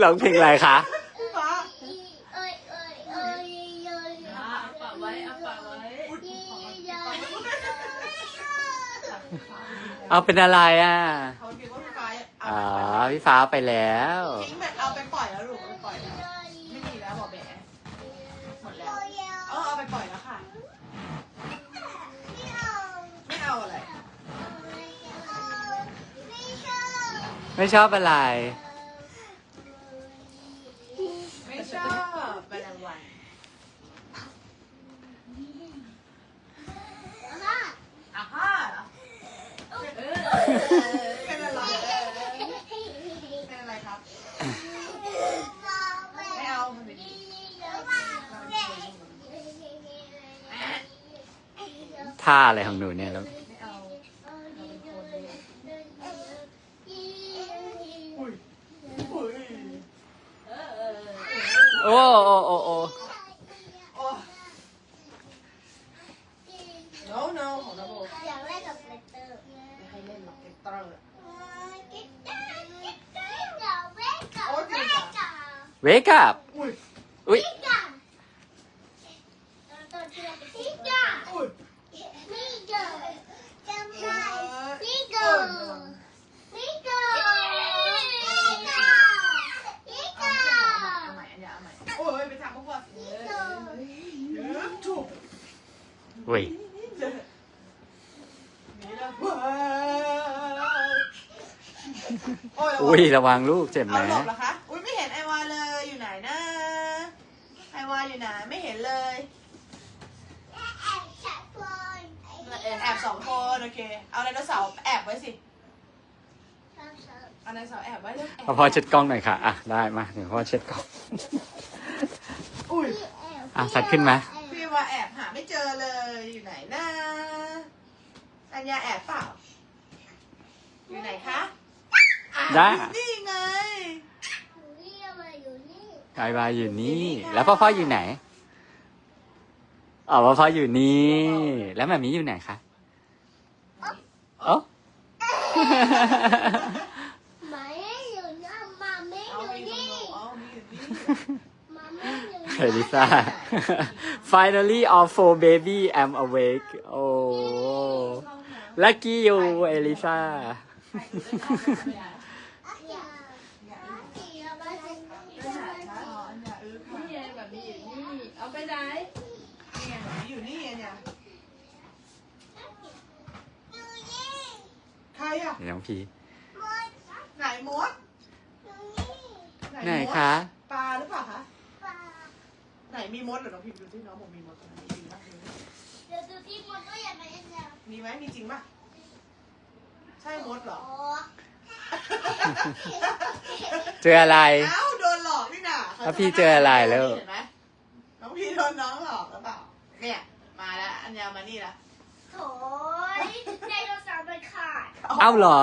ร้องเพลงอะไรคะพี่ฟ้าเอ้ยเอ้ยเอ้ยเอ้ยอะเอาปากไว้เอาปากไว้เอาเป็นอะไรอะ เขาคิดว่าพี่ฟ้าเอาอ๋อ ไปพี่ฟ้าไปแล้ว ทิ้งแบบเอาไปปล่อยแล้วลูกเอาไปปล่อยแล้วไม่มีแล้วบอกแบะหมดแล้วเออเอาไปปล่อยแล้วค่ะ ไม่เอาอะไร ไม่ชอบอะไร ไม่ชอบแมลงวันอะฮ่าเหรอ เออ เป็นอะไรเป็นอะไรครับ ไม่เอามันไม่ดีท่าอะไรของหนูเนี่ยแล้วไม่เอาอุ้ยอุ้ยเออเออโอ้โอ้โอ้โอ้โอ้ ว้าวโอ้ยอุ้ยระวังลูกเจ็บไหม เอาหลบเหรอคะ อุ้ยไม่เห็นไอวาเลยอยู่ไหนนะ ไอวาอยู่ไหนไม่เห็นเลย แอบฉับคน แอบสองคน โอเค เอาไดโนเสาร์แอบไว้สิชอบชอบเอาไดโนเสาร์แอบไว้เลยแอบเอาพ่อเช็ดกล้องหน่อยค่ะ อะ ได้มาเดี๋ยวพ่อเช็ดกล้อง อุ้ยพี่แอบอะสัตว์ขึ้นไหม พี่ว่าแอบหาไม่เจอเลยอยู่ไหนนะอัญญาแอบเปล่า อยู่ไหนคะอะได้อยู่นี่ไงอยู่นี่เอามาอยู่นี่ไอบายอยู่นี่อยู่นี่ค่ะแล้วพ่อพ่ออยู่ไหน อ๋อพ่อพ่ออยู่นี่ แล้วแม่มีอยู่ไหนคะเอ๋อ ไม่อยู่นะมาไม่อเอายู่มีคนนี่บอกเอามีอยู่นี่มาไม่อยู่เอลิซ่า finally all four baby am awake โอ้ lucky you เอลิซ่าอย่าอย่าอย่ามาสิอ๋ออัญญาเออค่ะนี่ไงแบบนี้อยู่นี่เอาไปไหนนี่ไงอยู่นี่ไงเนี่ยอยู่นี่ ใค รอะน้องพีมดไหนมดอยู่นี่ไหนมดคะ ปลาหรือเปล่าคะปลาไหนมีมดเหรอน้องพิมพ์ดูที่น้องบอกมีมดตรงนั้นมีจริงปะเดี๋ยวดูที่มดก็อย่าไปเล่นแล้วมีไหมมีจริงปะใช่มดเหรอโอ้เจออะไร เอ้าโดนหลอกนี่น่ะแล้วพี่เจออะไรแล้ว เห็นไหมน้องพี่โดนน้องหลอกหรือเปล่า เนี่ย มาแล้วอัญญามานี่ละโถ ยไดโนเสาร์มันขาดเอ้าเหรอ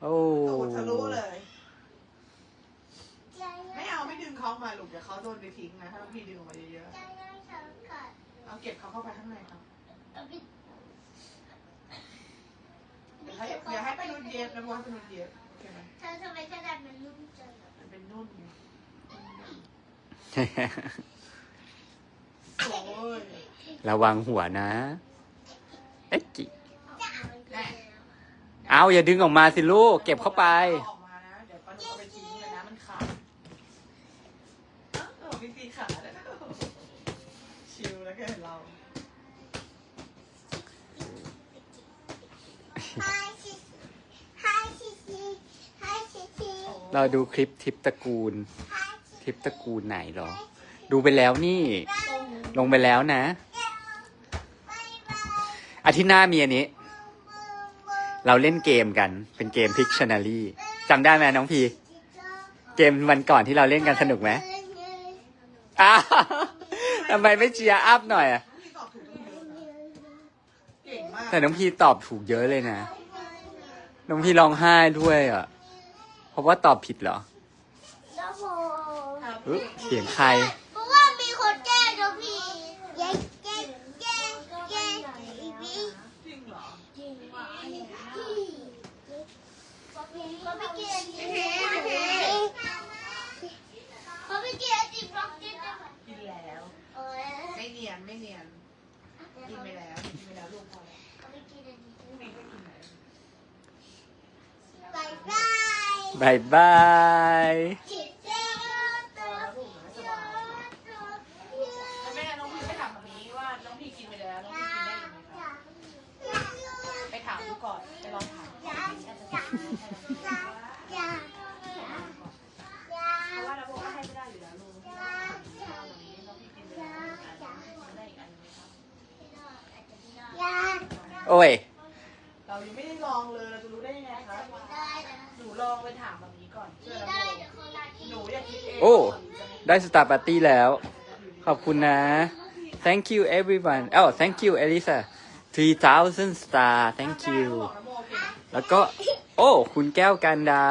โอ้ตูดทะลุเลยใจไม่เอาไม่ดึงเขามาลูกเดี๋ยวเขาโดนไปทิ้งนะ ถ้าน้องพี่ดึงออกมาเยอะใจไดโนเสาร์ขาดๆ เอาเก็บเขาเข้าไปข้างในครับเอาไปเดี๋ยวให้เดี๋ยวให้ไปนุ่นเย็บนะว่าไปนุ่นเย็บโอเคไหมเธอทำไมกระดาษมันนุ่มจังอะมันเป็นนุ่นไงโอ้ย ระวังหัวนะ เอ๊ะจิจ้ามันคือเอาอย่าดึงออกมาสิลูก เก็บเข้าไป ออกมานะเดี๋ยวป้าหนูเอาไปทิ้งเลยนะมันขาดเอ้าเอาพี่ตีขาดแล้วนะชิลแล้วก็เห็นเราไฮชิไฮชิชิไฮชิชิเราดูคลิปทิปตระกูลไฮชิทิปตระกูลไหนหรอ ดูไปแล้วนี่ ลงไปแล้วนะบายบาย อาทิตย์หน้ามีอันนี้มึงมึงเราเล่นเกมกัน เป็นเกม Pictionary จำได้ไหมน้องพีจิจ้าเกมวันก่อนที่เราเล่นกันสนุกไหมอ้าวทำไมไม่เชียร์อัพหน่อยอะพี่ตอบถูกต้องเยอะนะเก่งมากแต่น้องพีตอบถูกเยอะเลยนะ น้องพีร้องไห้ด้วยอะ เพราะว่าตอบผิดเหรอแล้วพอครับเอ๊ะเสียงใคร นียนไม่เนียนกินไปแล้วกินไปแล้วลูกพอแล้วกิบายบายบายบาย โอ้ย เรายังไม่ได้ลองเลยเราจะรู้ได้ยังไงคะหนูลองไปถามแบบนี้ก่อนเชื่อแล้วหนูอยากคิดเองโอ้ ได้สตาร์ปาร์ตี้แล้ว ขอบคุณนะ thank you everyone เอ้า thank you Elisa 3000 star thank you บอกนะโมโอเคไหมแล้วก็ โอ้ คุณแก้วกันดา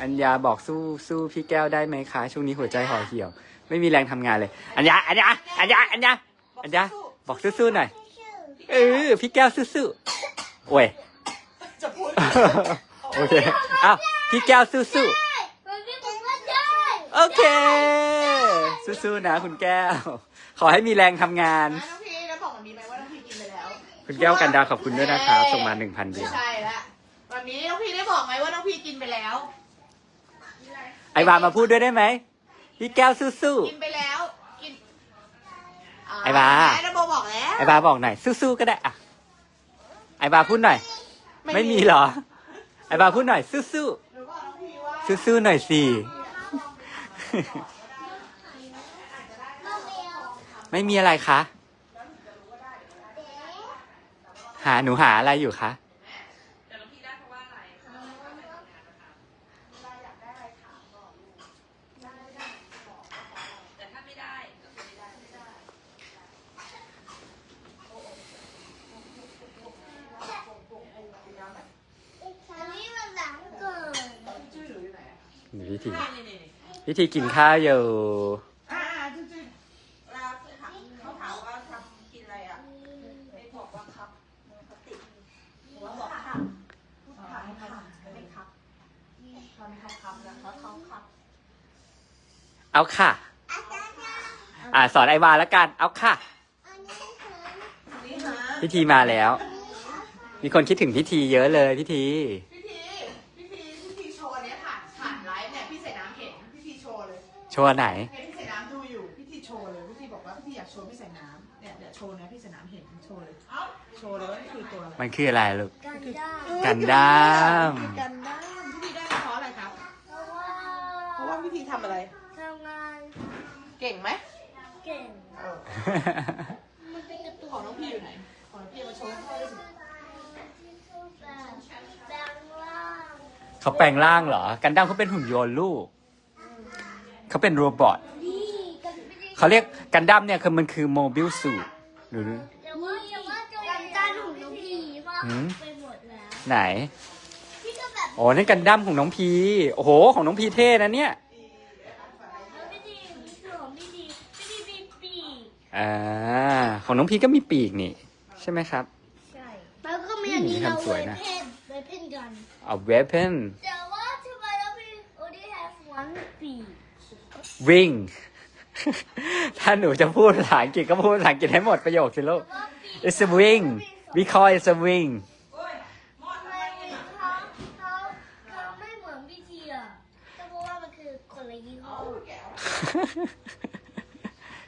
อัญญาบอกสู้สู้พี่แก้วได้ไหมคะ ช่วงนี้หัวใจห่อเหี่ยว ไม่มีแรงทำงานเลย อัญญา อัญญา อัญญา อัญญา อัญญา บอกสู้ๆหน่อย เออ พี่แก้วสู้ๆโอ้ย จะพูดโอเคอ้าวพี่แก้วสู้ๆโอเค สู้ๆนะคุณแก้ว ขอให้มีแรงทำงาน น้องพี่แล้วบอกมันมีไหมว่าน้องพี่กินไปแล้ว คุณแก้วกันดาขอบคุณด้วยนะครับส่งมาหนึ่งพันเดีไม่ยวใช่ละวันนี้น้องพี่ได้บอกไหมว่าน้องพี่กินไปแล้ว ไอวามาพูดด้วยได้ไหมพี่แก้วสู้กินไปแล้วกิน ไอ้บาไอ้ระโบบอกแล้วๆไอบาบอกหน่อยสู้ๆก็ได้อะไอบาพูดหน่อย ไม่มีเหรอ ไอบาพูดหน่อยสู้หนูบอกน้องพี่ว่าๆสู้ๆหน่อยสิไม่มีอะไรคะหาหนูหาอะไรอยู่คะ แต่น้องพี่ได้เพราะว่าอะไรแต่ถ้าไม่ได้ก็คือไม่ได้ไม่ได้ ชื่อหนูอยู่ไหนอะ พิธี นี่นี่นี่ พิธีกินข้าวอยู่อ่าชื่อชื่อเวลาถามเขาถามว่าทำกินอะไรอะไม่บอกว่าครับเขาติดหนูว่าบอกค่ะพูดค่ะให้ค่ะไม่ได้ครับทำเขาครับแล้วเขาท้องครับเอาค่ะ อ่าสอนไอวาแล้วกัน เอาค่ะ นี่ฮะพิธีมาแล้ว มีคนคิดถึงพิธีเยอะเลยพิธี โชว์ไหนเนี่ยพี่ใส่น้ำดูอยู่ พี่ทีโชว์เลย พี่ทีบอกว่าพี่ทีอยากโชว์พี่ใส่น้ำเนี่ยเดี๋ยวโชว์นะพี่ใส่น้ำเห็นโชว์เลย โชว์เลยว่านี่คือตัวอะไรมันคืออะไรลูก กันได้ กันด้าม คือกันด้ามพี่ทีได้เพราะอะไรครับ เพราะว่าเพราะว่าพี่ทีทำอะไร ทำงานเก่งไหมเก่ง เออมันเป็นการ์ตูนของน้องพี่อยู่ไหน ของน้องพี่มาโชว์ให้พ่อดูสิที่ชอบแบบแปลงร่างเขาแปลงร่างเหรอ กันด้ามเขาเป็นหุ่นยนต์ลูก เขาเป็นโรบอทนี่กันไม่ได้เขาเรียกกันดั้มเนี่ยคือมันคือโมบิลสูทหรือแต่ว่าแต่ว่ากันด้านของน้องพีมากหืมไปหมดแล้วไหนพี่ก็แบบโอ้นั่นกันดั้มของน้องพีโอ้โห ของน้องพีเท่นะเนี่ยแล้วพี่ดีนี่คือของพี่ดีพี่ดีมีปีกอ่าของน้องพีก็มีปีกนี่ ใช่ไหมครับ ใช่แล้วก็มีอันนี้อืมเราทำสไว้วยนะเพ่นไว้เพ่นกัน a weapon แต่ว่าทำไมเราพี่ only have one ปีก ring ถ้าหนูจะพูดภาษาอังกฤษก็พูดภาษาอังกฤษให้หมดประโยคสิลูกว่าปีก it's a ring we call it a ring ทำไมเขาเขาเขาไม่เหมือนพี่ทีอะก็เพราะว่ามันคือคนละยี่ห้อ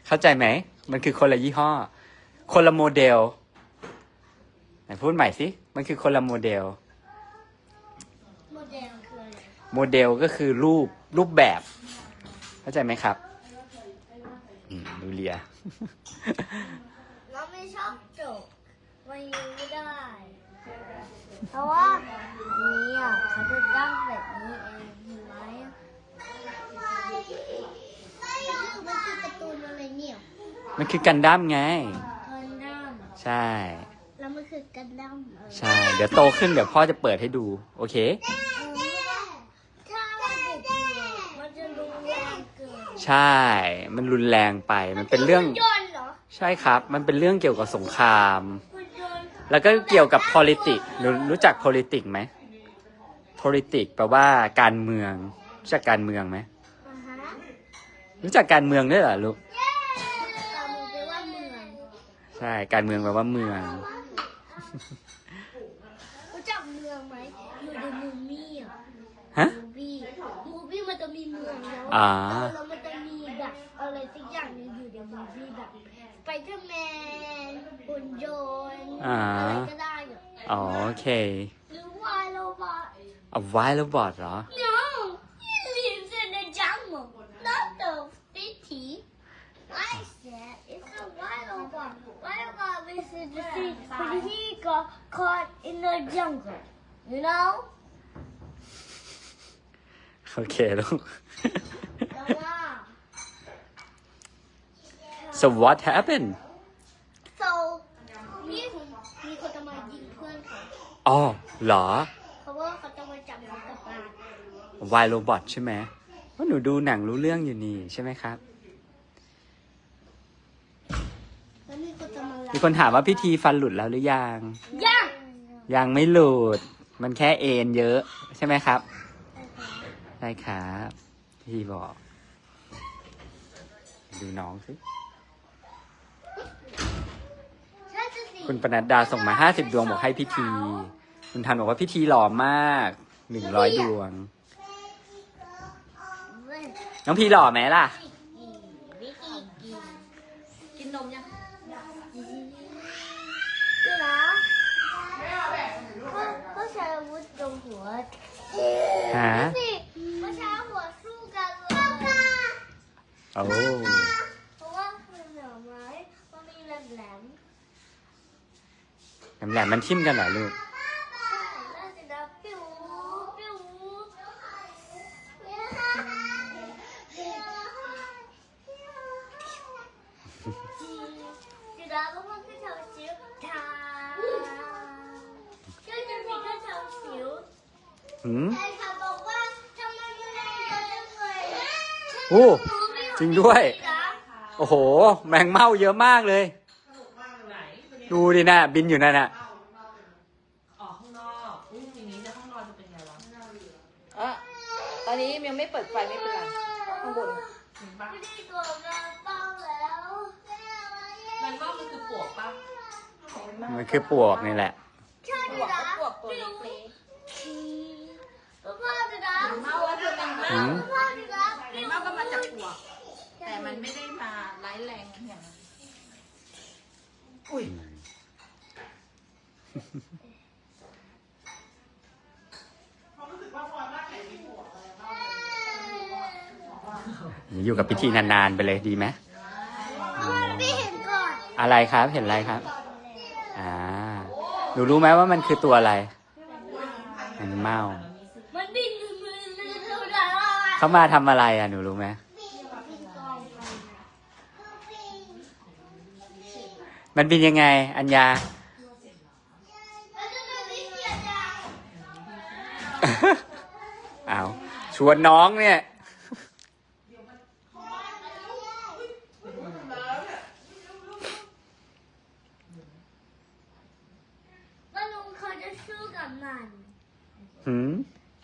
เข้าใจไหม มันคือคนละยี่ห้อ คนละโมเดล ไหนพูดใหม่สิ มันคือคนละโมเดล โมเดลคืออะไร โมเดลก็คือรูปรูปแบบ เข้าใจไหมครับอืมดูเลียเราไม่ชอบจบมันยังไม่ได้ เพราะว่าอันนี้อะเขาจะตั้งแบบนี้เองเห็นไหมมันคือการ์ตูนอะไรเนี่ยมันคือกันดั้มไงกันดั้มใช่แล้วมันคือกันดั้มเออใช่ เดี๋ยวโตขึ้นเดี๋ยวพ่อจะเปิดให้ดู โอเค ถ้าเราเด็กอยู่มันจะรุนแรงเกิน ใช่ มันรุนแรงไป มันเป็นเรื่อง หุ่นยนต์เหรอใช่ครับ มันเป็นเรื่องเกี่ยวกับสงคราม หุ่นยนต์แล้วก็เกี่ยวกับ politics รู้รู้จัก politics ไหม politics แปลว่าการเมือง รู้จักการเมืองไหม อ่าฮะรู้จักการเมืองด้วยเหรอลูก ตามมันไปว่าเมืองใช่ การเมืองแปลว่าเมือง รู้จักเมืองไหมอยู่ในมูมี่อะฮะ มูบี้มูบี้มันจะมีเมืองแล้วอ่าแล้ว อ่า อะไรก็ได้อะ อ๋อโอเค หรือว่าโรบอท เอาไว้แล้วบอดเหรอ No, he lives in the jungle, not the city. I said it's a wild one. Wild one lives in the city, but he got caught in the jungle. You know? โอเคลูก แต่ว่า so what happened อ๋อเหรอ เพราะว่าเขาจะมาจับเขากลับบ้านวายโรบอทใช่ไหมว่าหนูดูหนังรู้เรื่องอยู่นี่ใช่ไหมครับ แล้วมีคนจะมามีคนถามว่าพิธีฟันหลุดแล้วหรือยัง ย่างยังไม่หลุด มันแค่เอ็นเยอะ ใช่ไหมครับใช่ครับพี่บอก ดูน้องสิ คุณปนัดดาส่งมาห้าสิบดวงบอกให้พิธี คุณทันบอกว่าพิธีหล่อมากหนึ่งร้อยดวง น้องพีหล่อไหมล่ะ กินนมยังดูนะเขาเขาใช้อาวุธตรงหัวฮะสิเขาใช้หัวสู้กันเลยโอ้ เพราะว่ามันเหนือไม้มันมีแหลมแหลม แหลมๆมันทิ่มกันเหรอลูกๆใช่แล้วสินะปิ้วปิ้วสินะแล้วมันก็ทำสิวทาก็จะมีก็ทำสิวหืมใช่ค่ะบอกว่าทำไมอยู่ในรถจังเลยโอ้จริงด้วย โอ้โห แมงเม่าเยอะมากเลยไหน ดูดินะบินอยู่นั่นน่ะ ออกข้างนอกอุ้ยอย่างนี้ในห้องนอนจะเป็นไงวะเออตอนนี้ยังไม่เปิดไฟไม่เป็นไรข้างบนเห็นปะไม่ได้ตัวงานต้องแล้วมันว่ามันคือปวกปะมันคือปวกนี่แหละใช่ดินะพวกตัวเล็กพ่อดินะๆเมาว่าคือแมงหืเม่ามพ่อดินะแมงเม่าก็มาจากปวก แต่มันไม่ได้มาร้ายแรงอย่างนั้นอุ้ย อยู่กับพิธีนานๆไปเลยดีไหมไม่เห็นก่อน อะไรครับเห็นอะไรครับ อ่าหนูรู้ไหมว่ามันคือตัวอะไรแมงเม่ามันบินมือมือมือมือดาเขามาทำอะไรอะหนูรู้ไหมมันบินยังไง อัญญา แล้วก็จะมีเสียดาย เอาวชวนน้องเนี่ยมนุษย์เขาจะสู้กับมันหืม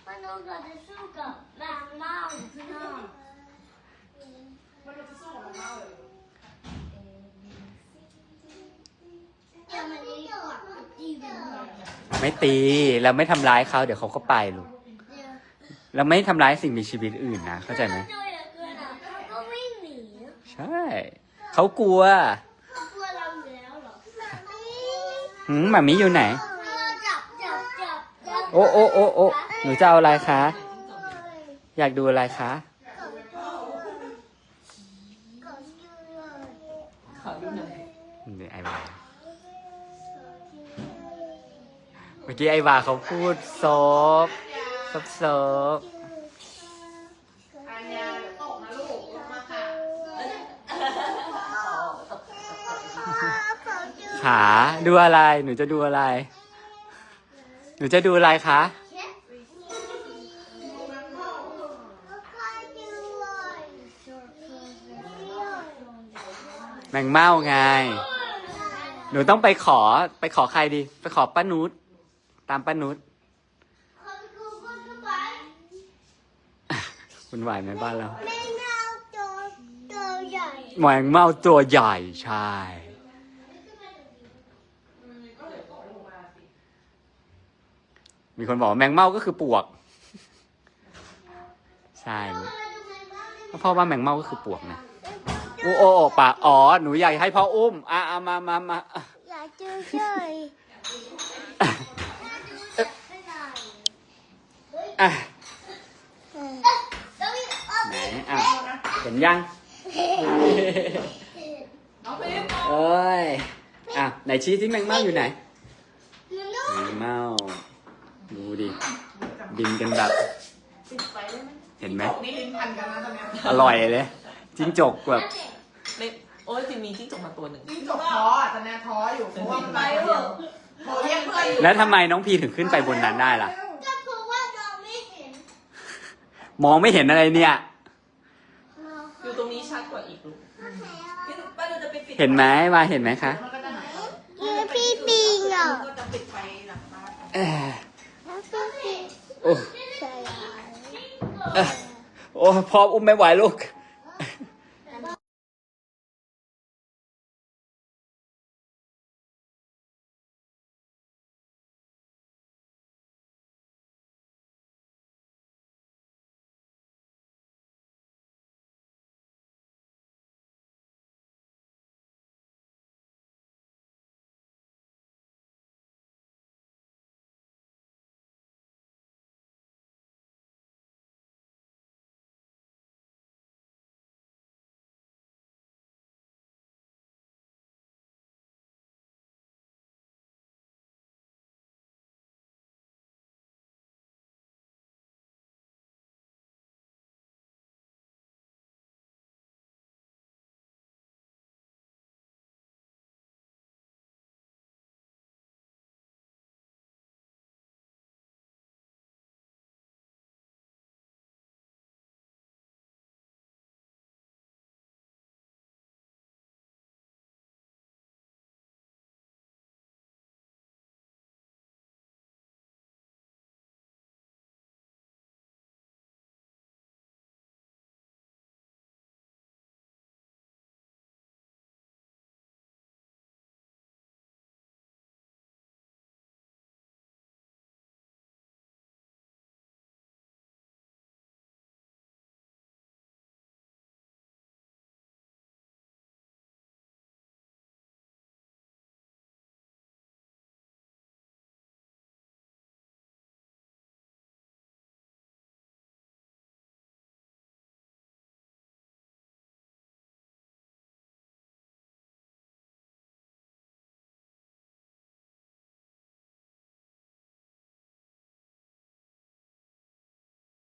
มนุษย์เขาจะสู้กับแมงเม่าข้างนอกแต่มันดีกว่าอีเวนต์ไม่ตี เราไม่ทำร้ายเขาเดี๋ยวเขาก็ไปลูก เนี่ยเราไม่ทำร้ายสิ่งมีชีวิตอื่นนะเข้าใจไหมเจออย่างเกินอะเขาก็วิ่งหนีใช่ เขากลัวเขากลัวเราอยู่แล้วเหรอหืมหมามิอยู่ไหน จับจับจับจับโอ้โอ้โอ้โอ้หนูจะเอาอะไรคะ อยากดูอะไรคะขอดูหน่อยนี่ไอวาเมื่อกี้ไอวาเขาพูดซบ ซบซบขาดูอะไร หนูจะดูอะไร หนูจะดูอะไรคะ แมงเม่าไง หนูต้องไปขอไปขอใครดี ไปขอป้านุชตามป้านุช คุณไหวไหมบ้านเราแมงเม่าตัวใหญ่ใช่มีคนบอกว่าแมงเม่าก็คือปวก ใช่เพราะพ่อว่าแมงเม่าก็คือปวกนะโอ้โอ้โอ้ปะอ๋อหนูอยากให้พ่ออุ้มอะเอามามามาอะอยากเจอเฉยอะ ต้องมีออก ไหนอะเห็นยัง น้องพิมพ์เอ้ย อะ ไหนชี้ที่แมงเม่าอยู่ไหนหนูรู้แมงเม่า ดูดิ บินกันแบบ ปิดไฟได้ไหมเห็นไหมนี่ลิ้นพันกันนะตอนเนี้ยอร่อยเลย จิ้งจกแบบไม่โอ้ยจริงมีจิ้งจกมาตัวหนึ่งจิ้งจกท้ออะตอนเนี้ยท้ออยู่เพราะว่ามันไปเถอะโทรเรียกเพื่อนอยู่แล้วทำไมน้องพีถึงขึ้นไปบนนั้นได้ล่ะ ก็เพราะว่าเราไม่เห็น มองไม่เห็นอะไรเนี่ยอยู่ตรงนี้ชัด กว่าอีกลูกป้าเราจะไปปิดเห็นไหมมาเห็นไหมคะมันก็จะหายคือพี่ปิงอะก็จะปิดไฟหลังบ้านเอ้ยแล้วก็พี่โอ้ใส่เอ้ยโอ้พออุ้มไม่ไหวลูก